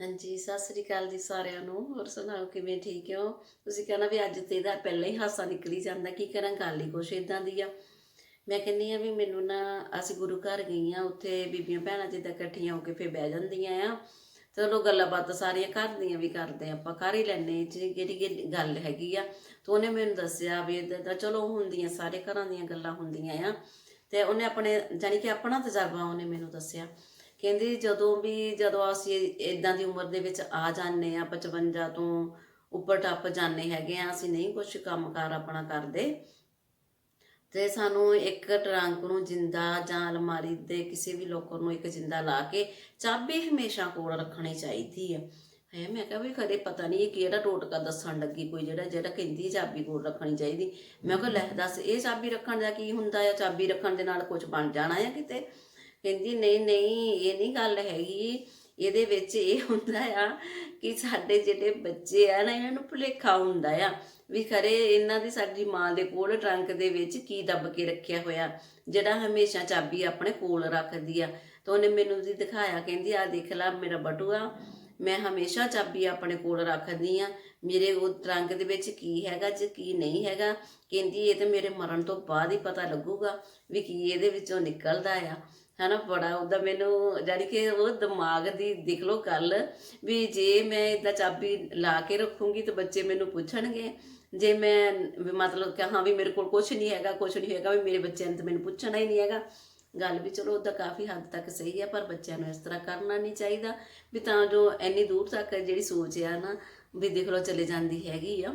ਹਾਂਜੀ, ਸਤਿ ਸ੍ਰੀ ਅਕਾਲ ਜੀ ਸਾਰਿਆਂ ਨੂੰ। ਹੋਰ ਸੁਣਾਓ, ਕਿਵੇਂ ਠੀਕ ਹੋ? ਤੁਸੀਂ ਕਹਿੰਦਾ ਵੀ ਅੱਜ ਤੇ ਇਹਦਾ ਪਹਿਲਾਂ ਹੀ ਹਾਸਾ ਨਿਕਲੀ ਜਾਂਦਾ, ਕੀ ਕਰਾਂ ਗੱਲ ਹੀ ਕੁਛ ਇਦਾਂ ਦੀ ਆ। ਮੈਂ ਕਹਿੰਨੀ ਆ ਵੀ ਮੈਨੂੰ ਨਾ, ਅਸੀਂ ਗੁਰੂ ਘਰ ਗਈਆਂ ਉੱਥੇ ਬੀਬੀਆਂ ਭੈਣਾਂ ਜਿੱਦਾਂ ਇਕੱਠੀਆਂ ਹੋ ਕੇ ਫੇਰ ਬਹਿ ਜਾਂਦੀਆਂ ਆ। ਚਲੋ ਗੱਲਾਂ ਬਾਤਾਂ ਸਾਰੀਆਂ ਘਰ ਦੀਆਂ ਵੀ ਕਰਦੇ ਆਪਾਂ ਕਰ ਹੀ ਲੈਨੇ ਜਿਹੜੀ ਜਿਹੜੀ ਗੱਲ ਹੈਗੀ ਆ। ਤੇ ਉਹਨੇ ਮੈਨੂੰ ਦੱਸਿਆ ਵੀ ਇਦਾਂ ਦਾ ਚਲੋ ਹੁੰਦੀਆਂ, ਸਾਰੇ ਘਰਾਂ ਦੀਆਂ ਗੱਲਾਂ ਹੁੰਦੀਆਂ ਆ। ਤੇ ਉਹਨੇ ਆਪਣੇ ਜਾਨੀ ਕਿ ਆਪਣਾ ਤਜਰਬਾ ਉਹਨੇ ਮੈਨੂੰ ਦੱਸਿਆ। ਕਹਿੰਦੀ ਜਦੋਂ ਵੀ ਜਦੋਂ ਅਸੀਂ ਇਦਾਂ ਦੀ ਉਮਰ ਦੇ ਵਿੱਚ ਆ ਜਾਂਦੇ ਆ 55 ਤੋਂ ਉੱਪਰ ਟੱਪ ਜਾਂਦੇ ਹੈਗੇ ਆ ਅਸੀਂ ਨਹੀਂ ਕੁਝ ਕੰਮਕਾਰ ਆਪਣਾ ਕਰਦੇ। ਤੇ ਸਾਨੂੰ ਇੱਕ ਟਰੰਕ ਨੂੰ ਜਿੰਦਾ ਜਾਂ ਅਲਮਾਰੀ ਦੇ ਕਿਸੇ ਵੀ ਲੋਕਰ ਨੂੰ ਇੱਕ ਜਿੰਦਾ ਲਾ ਕੇ ਚਾਬੀ ਹਮੇਸ਼ਾ ਕੋਲ ਰੱਖਣੀ ਚਾਹੀਦੀ ਹੈ। ਹੈ, ਮੈਂ ਕਿਹਾ ਵੀ ਕਦੇ ਪਤਾ ਨਹੀਂ ਇਹ ਕਿਹੜਾ ਟੋਟਕਾ ਦੱਸਣ ਲੱਗੀ ਕੋਈ ਜਿਹੜਾ ਜਿਹੜਾ ਕਹਿੰਦੀ ਚਾਬੀ ਕੋਲ ਰੱਖਣੀ ਚਾਹੀਦੀ। ਮੈਂ ਕਿਹਾ ਲੈ ਦੱਸ, ਇਹ ਚਾਬੀ ਰੱਖਣ ਦਾ ਕੀ ਹੁੰਦਾ ਆ? ਚਾਬੀ ਰੱਖਣ ਦੇ ਨਾਲ ਕੁਝ ਬਣ ਜਾਣਾ ਆ ਕਿਤੇ? ਕਹਿੰਦੀ, ਨਹੀਂ ਨਹੀਂ, ਇਹ ਨਹੀਂ ਗੱਲ ਹੈਗੀ। ਇਹਦੇ ਵਿੱਚ ਇਹ ਹੁੰਦਾ ਆ ਕਿ ਸਾਡੇ ਜਿਹੜੇ ਬੱਚੇ ਆ ਨਾ, ਇਹਨਾਂ ਨੂੰ ਭੁਲੇਖਾ ਹੁੰਦਾ ਆ ਵੀ ਖਰੇ ਇਹਨਾਂ ਦੀ ਸਾਡੀ ਮਾਂ ਦੇ ਕੋਲ ਟਰੰਕ ਦੇ ਵਿੱਚ ਕੀ ਦੱਬ ਕੇ ਰੱਖਿਆ ਹੋਇਆ, ਜਿਹੜਾ ਹਮੇਸ਼ਾ ਚਾਬੀ ਆਪਣੇ ਕੋਲ ਰੱਖਦੀ ਆ। ਤਾਂ ਉਹਨੇ ਮੈਨੂੰ ਜੀ ਦਿਖਾਇਆ, ਕਹਿੰਦੀ ਆ ਦੇਖ ਲੈ ਮੇਰਾ ਬਟੂਆ, ਮੈਂ ਹਮੇਸ਼ਾ ਚਾਬੀ ਆਪਣੇ ਕੋਲ ਰੱਖਦੀ ਆ। ਮੇਰੇ ਉਹ ਟਰੰਕ ਦੇ ਵਿੱਚ ਕੀ ਹੈਗਾ ਜੇ ਕੀ ਨਹੀਂ ਹੈਗਾ? ਕਹਿੰਦੀ, ਇਹ ਤਾਂ ਮੇਰੇ ਮਰਨ ਤੋਂ ਬਾਅਦ ਹੀ ਪਤਾ ਲੱਗੂਗਾ ਵੀ ਕੀ ਇਹਦੇ ਵਿੱਚੋਂ ਨਿਕਲਦਾ ਆ। ਹਨਾ ਬੜਾ ਉਹਦਾ ਮੈਨੂੰ ਜਾਨੀ ਕਿ ਉਹ ਦਿਮਾਗ ਦੀ ਦੇਖ ਲਓ ਗੱਲ ਵੀ ਜੇ ਮੈਂ ਇਦਾਂ ਚਾਬੀ ਲਾ ਕੇ ਰੱਖੂੰਗੀ ਤਾਂ ਬੱਚੇ ਮੈਨੂੰ ਪੁੱਛਣਗੇ। ਜੇ ਮੈਂ ਵੀ ਮਤਲਬ ਕਿ ਹਾਂ ਵੀ ਮੇਰੇ ਕੋਲ ਕੁਝ ਨਹੀਂ ਹੈਗਾ ਕੁਝ ਨਹੀਂ ਹੈਗਾ, ਵੀ ਮੇਰੇ ਬੱਚਿਆਂ ਨੇ ਤਾਂ ਮੈਨੂੰ ਪੁੱਛਣਾ ਹੀ ਨਹੀਂ ਹੈਗਾ। ਗੱਲ ਵੀ ਚਲੋ ਉਹਦਾ ਕਾਫੀ ਹੱਦ ਤੱਕ ਸਹੀ ਹੈ ਪਰ ਬੱਚਿਆਂ ਨੂੰ ਇਸ ਤਰ੍ਹਾਂ ਕਰਨਾ ਨਹੀਂ ਚਾਹੀਦਾ। ਵੀ ਤਾਂ ਜੋ ਇੰਨੀ ਦੂਰ ਤੱਕ ਜਿਹੜੀ ਸੋਚ ਆ ਨਾ, ਵੀ ਦੇਖ ਲਓ ਚਲੇ ਜਾਂਦੀ ਹੈਗੀ ਆ।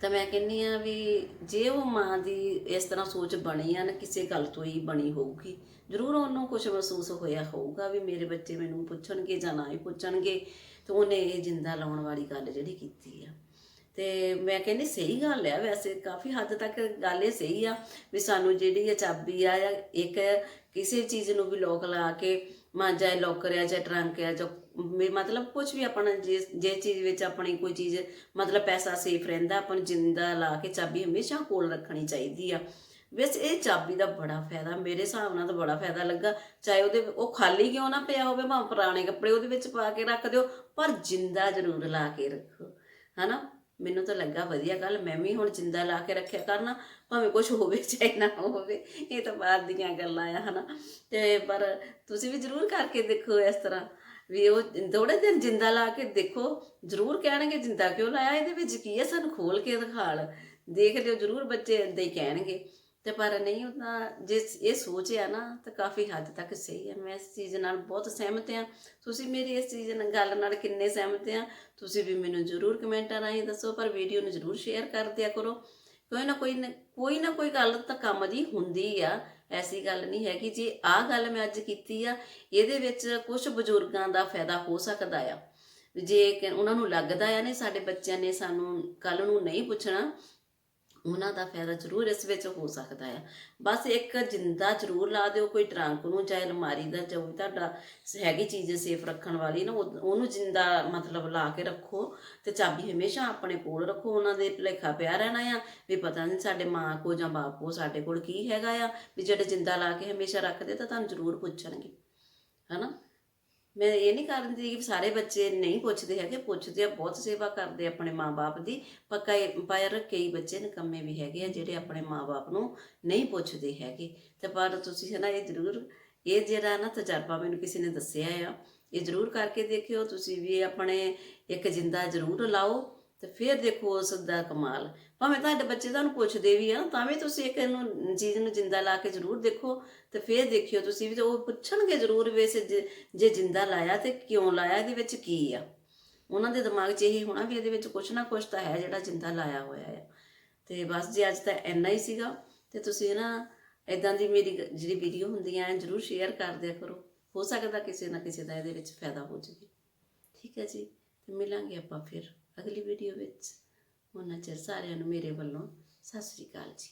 ਤਾਂ ਮੈਂ ਕਹਿੰਨੀ ਆ ਵੀ ਜੇ ਉਹ ਮਾਂ ਦੀ ਇਸ ਤਰ੍ਹਾਂ ਸੋਚ ਬਣੀ ਆ ਨਾ, ਕਿਸੇ ਗੱਲ ਤੋਂ ਹੀ ਬਣੀ ਹੋਊਗੀ, ਜ਼ਰੂਰ ਉਹਨੂੰ ਕੁਝ ਮਹਿਸੂਸ ਹੋਇਆ ਹੋਊਗਾ ਵੀ ਮੇਰੇ ਬੱਚੇ ਮੈਨੂੰ ਪੁੱਛਣਗੇ ਜਾਂ ਨਾ ਹੀ ਪੁੱਛਣਗੇ, ਤੇ ਉਹਨੇ ਇਹ ਜਿੰਦਾ ਲਾਉਣ ਵਾਲੀ ਗੱਲ ਜਿਹੜੀ ਕੀਤੀ ਆ। ਤੇ ਮੈਂ ਕਹਿੰਦੀ ਸਹੀ ਗੱਲ ਆ, ਵੈਸੇ ਕਾਫੀ ਹੱਦ ਤੱਕ ਗੱਲ ਇਹ ਸਹੀ ਆ ਵੀ ਸਾਨੂੰ ਜਿਹੜੀ ਇਹ ਚਾਬੀ ਆ ਜਾਂ ਇੱਕ ਕਿਸੇ ਚੀਜ਼ ਨੂੰ ਵੀ ਲੋਕ ਲਾ ਕੇ ਮਾਂਜਾ ਲੋਕਰ ਆ ਜਾਂ ਟਰੰਕ ਆ, ਜਾਂ ਮਤਲਬ ਕੁਝ ਵੀ ਆਪਣਾ ਜਿਸ ਜੇ ਚੀਜ਼ ਵਿੱਚ ਆਪਣੀ ਕੋਈ ਚੀਜ਼, ਮਤਲਬ ਪੈਸਾ ਸੇਫ ਰਹਿੰਦਾ, ਆਪਾਂ ਨੂੰ ਜਿੰਦਾ ਲਾ ਕੇ ਚਾਬੀ ਹਮੇਸ਼ਾ ਕੋਲ ਰੱਖਣੀ ਚਾਹੀਦੀ ਆ। ਵੈਸੇ ਇਹ ਚਾਬੀ ਦਾ ਬੜਾ ਫਾਇਦਾ, ਮੇਰੇ ਹਿਸਾਬ ਨਾਲ ਤਾਂ ਬੜਾ ਫਾਇਦਾ ਲੱਗਾ। ਚਾਹੇ ਉਹਦੇ, ਉਹ ਖਾਲੀ ਕਿਉਂ ਨਾ ਪਿਆ ਹੋਵੇ, ਭਾਵੇਂ ਪੁਰਾਣੇ ਕੱਪੜੇ ਉਹਦੇ ਵਿੱਚ ਪਾ ਕੇ ਰੱਖ ਦਿਓ, ਪਰ ਜਿੰਦਾ ਜ਼ਰੂਰ ਲਾ ਕੇ ਰੱਖੋ, ਹਨਾ? ਮੈਨੂੰ ਤਾਂ ਲੱਗਾ ਵਧੀਆ ਗੱਲ, ਮੈਂ ਵੀ ਹੁਣ ਜਿੰਦਾ ਲਾ ਕੇ ਰੱਖਿਆ ਕਰਨਾ, ਭਾਵੇਂ ਕੁਝ ਹੋਵੇ ਚਾਹੇ ਨਾ ਹੋਵੇ, ਇਹ ਤਾਂ ਬਾਅਦ ਦੀਆਂ ਗੱਲਾਂ ਆ, ਹਨਾ। ਤੇ ਪਰ ਤੁਸੀਂ ਵੀ ਜ਼ਰੂਰ ਕਰਕੇ ਦੇਖੋ ਇਸ ਤਰ੍ਹਾਂ, ਵੀ ਉਹ ਥੋੜੇ ਦਿਨ ਜਿੰਦਾ ਲਾ ਕੇ ਦੇਖੋ, ਜ਼ਰੂਰ ਕਹਿਣਗੇ ਜਿੰਦਾ ਕਿਉਂ ਲਾਇਆ, ਇਹਦੇ ਵਿੱਚ ਕੀ ਹੈ ਸਾਨੂੰ ਖੋਲ ਕੇ ਦਿਖਾਲ। ਦੇਖ ਲਿਓ, ਜ਼ਰੂਰ ਬੱਚੇ ਏਦਾਂ ਹੀ ਕਹਿਣਗੇ। ਤੇ ਪਰ ਨਹੀਂ ਉਹਦਾ ਜੇ ਇਹ ਸੋਚ ਆ ਨਾ, ਤਾਂ ਕਾਫੀ ਹੱਦ ਤੱਕ ਸਹੀ ਹੈ ਮੈਂ ਇਸ ਚੀਜ਼ ਨਾਲ ਬਹੁਤ ਸਹਿਮਤ ਹਾਂ ਤੁਸੀਂ ਮੇਰੀ ਇਸ ਚੀਜ਼ ਨਾਲ ਗੱਲ ਨਾਲ ਕਿੰਨੇ ਸਹਿਮਤ ਆ। ਤੁਸੀਂ ਵੀ ਮੈਨੂੰ ਜ਼ਰੂਰ ਕਮੈਂਟਾਂ ਰਾਹੀਂ ਦੱਸੋ, ਪਰ ਵੀਡੀਓ ਨੂੰ ਜ਼ਰੂਰ ਸ਼ੇਅਰ ਕਰ ਦਿਆ ਕਰੋ। ਕੋਈ ਨਾ ਕੋਈ ਕੋਈ ਨਾ ਕੋਈ ਗੱਲ ਤਾਂ ਕੰਮ ਦੀ ਹੁੰਦੀ ਆ। ਐਸੀ ਗੱਲ ਨਹੀਂ ਹੈਗੀ। ਜੇ ਆਹ ਗੱਲ ਮੈਂ ਅੱਜ ਕੀਤੀ ਆ, ਇਹਦੇ ਵਿੱਚ ਕੁਝ ਬਜ਼ੁਰਗਾਂ ਦਾ ਫਾਇਦਾ ਹੋ ਸਕਦਾ ਆ। ਜੇ ਉਹਨਾਂ ਨੂੰ ਲੱਗਦਾ ਆ, ਨਹੀਂ ਸਾਡੇ ਬੱਚਿਆਂ ਨੇ ਸਾਨੂੰ ਕੱਲ ਨੂੰ ਨਹੀਂ ਪੁੱਛਣਾ ਉਹਨਾਂ ਦਾ ਫਾਇਦਾ ਜ਼ਰੂਰ ਇਸ ਵਿੱਚ ਹੋ ਸਕਦਾ ਆ। ਬਸ ਇੱਕ ਜਿੰਦਾ ਜ਼ਰੂਰ ਲਾ ਦਿਓ, ਕੋਈ ਟਰੰਕ ਨੂੰ, ਚਾਹੇ ਅਲਮਾਰੀ ਦਾ, ਜੋ ਵੀ ਤੁਹਾਡਾ ਹੈਗੀ ਚੀਜ਼ ਸੇਫ ਰੱਖਣ ਵਾਲੀ ਨਾ, ਉਹ- ਉਹਨੂੰ ਜਿੰਦਾ ਮਤਲਬ ਲਾ ਕੇ ਰੱਖੋ ਤੇ ਚਾਬੀ ਹਮੇਸ਼ਾ ਆਪਣੇ ਕੋਲ ਰੱਖੋ। ਉਹਨਾਂ ਦੇ ਭੁਲੇਖਾ ਪਿਆ ਰਹਿਣਾ ਆ ਵੀ ਪਤਾ ਨਹੀਂ ਸਾਡੇ ਮਾਂ ਕੋ ਜਾਂ ਬਾਪ ਕੋ ਸਾਡੇ ਕੋਲ ਕੀ ਹੈਗਾ ਆ, ਵੀ ਜਿਹੜੇ ਜਿੰਦਾ ਲਾ ਕੇ ਹਮੇਸ਼ਾ ਰੱਖਦੇ ਤਾਂ ਤੁਹਾਨੂੰ ਜ਼ਰੂਰ ਪੁੱਛਣਗੇ। ਹਨਾ? ਮੈਂ ਇਹ ਨਹੀਂ ਕਰਦੀ ਕਿ ਸਾਰੇ ਬੱਚੇ ਨਹੀਂ ਪੁੱਛਦੇ ਹੈਗੇ, ਪੁੱਛਦੇ ਆ, ਬਹੁਤ ਸੇਵਾ ਕਰਦੇ ਆ ਆਪਣੇ ਮਾਪੇ ਦੀ, ਪਰ ਕਈ ਪਰ ਕਈ ਬੱਚੇ ਨਿਕੰਮੇ ਵੀ ਹੈਗੇ ਆ ਜਿਹੜੇ ਆਪਣੇ ਮਾਪੇ ਨੂੰ ਨਹੀਂ ਪੁੱਛਦੇ ਹੈਗੇ। ਤੇ ਪਰ ਤੁਸੀਂ ਹੈ ਨਾ ਇਹ ਜ਼ਰੂਰ, ਇਹ ਜਿਹੜਾ ਨਾ ਤਜਰਬਾ ਮੈਨੂੰ ਕਿਸੇ ਨੇ ਦੱਸਿਆ ਆ, ਇਹ ਜ਼ਰੂਰ ਕਰਕੇ ਦੇਖਿਓ, ਤੁਸੀਂ ਵੀ ਆਪਣੇ ਇੱਕ ਜਿੰਦਾ ਜ਼ਰੂਰ ਲਾਓ। ਤੇ ਫਿਰ ਦੇਖੋ ਉਸ ਦਾ ਕਮਾਲ। ਭਾਵੇਂ ਤੁਹਾਡੇ ਬੱਚੇ ਤੁਹਾਨੂੰ ਪੁੱਛਦੇ ਵੀ ਆ, ਤਾਂ ਵੀ ਤੁਸੀਂ ਇੱਕ ਇਹਨੂੰ ਚੀਜ਼ ਨੂੰ ਜਿੰਦਾ ਲਾ ਕੇ ਜ਼ਰੂਰ ਦੇਖੋ ਤੇ ਫਿਰ ਦੇਖਿਓ ਤੁਸੀਂ ਵੀ ਤੇ ਉਹ ਪੁੱਛਣਗੇ ਜ਼ਰੂਰ ਵੀ ਜੇ ਜਿੰਦਾ ਲਾਇਆ ਤੇ ਕਿਉਂ ਲਾਇਆ, ਇਹਦੇ ਵਿੱਚ ਕੀ ਆ। ਉਹਨਾਂ ਦੇ ਦਿਮਾਗ 'ਚ ਇਹੀ ਹੋਣਾ ਵੀ ਇਹਦੇ ਵਿੱਚ ਕੁਛ ਨਾ ਕੁਛ ਤਾਂ ਹੈ ਜਿਹੜਾ ਜਿੰਦਾ ਲਾਇਆ ਹੋਇਆ ਹੈ ਤੇ ਬਸ ਜੀ, ਅੱਜ ਤਾਂ ਇੰਨਾ ਹੀ ਸੀਗਾ ਤੇ ਤੁਸੀਂ ਨਾ ਇਦਾਂ ਦੀ ਮੇਰੀ ਜਿਹੜੀ ਵੀਡੀਓ ਹੁੰਦੀਆਂ ਐ ਜ਼ਰੂਰ ਸ਼ੇਅਰ ਕਰ ਦਿਆ ਕਰੋ। ਹੋ ਸਕਦਾ ਕਿਸੇ ਨਾ ਕਿਸੇ ਦਾ ਇਹਦੇ ਵਿੱਚ ਫਾਇਦਾ ਹੋ ਜਾਵੇ। ਠੀਕ ਹੈ ਜੀ, ਤੇ ਮਿਲਾਂਗੇ ਆਪਾਂ ਫਿਰ। ਅਗਲੀ ਵੀਡੀਓ ਵਿੱਚ ਉਹਨਾਂ ਚਿਰ ਸਾਰਿਆਂ ਨੂੰ ਮੇਰੇ ਵੱਲੋਂ। ਸਤਿ ਸ੍ਰੀ ਅਕਾਲ ਜੀ।